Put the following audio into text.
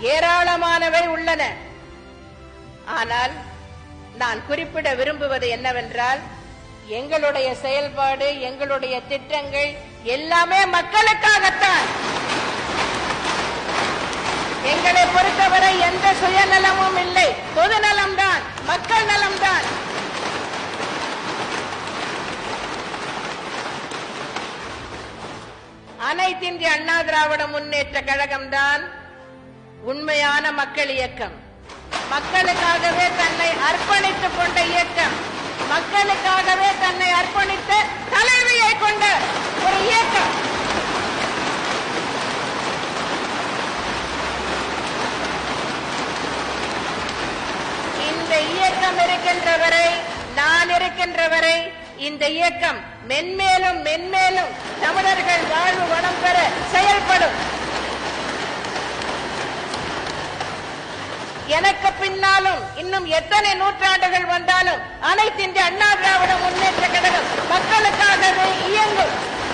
ஏராளமானவை உள்ளன. ஆனால் நான் குறிப்பிட விரும்புவது என்னவென்றால் எங்களுடைய செயல்பாடு எங்களுடைய திட்டங்கள் எல்லாமே மக்களுக்காகத்தான். எங்களை பொறுத்தவரை எந்த சுயநலமும் இல்லை. பொதுநலம்தான் மக்கள் நலம்தான். அனைத்திந்திய அண்ணா திராவிட முன்னேற்ற கழகம்தான் உண்மையான மக்கள் இயக்கம். மக்களுக்காகவே தன்னை அர்ப்பணித்துக் கொண்ட இயக்கம். மக்களுக்காகவே தன்னை அர்ப்பணித்த தலைவியை கொண்ட ஒரு இயக்கம். இந்த இயக்கம் இருக்கின்ற வரை நான் இருக்கின்ற வரை இந்த இயக்கம் மென்மேலும் மென்மேலும் தமிழர்கள் வாழ்வு வளம் பெற செயல்படும். எனக்கு பின்னாலும் இன்னும் எத்தனை நூற்றாண்டுகள் வந்தாலும் அனைத்து இந்திய அண்ணா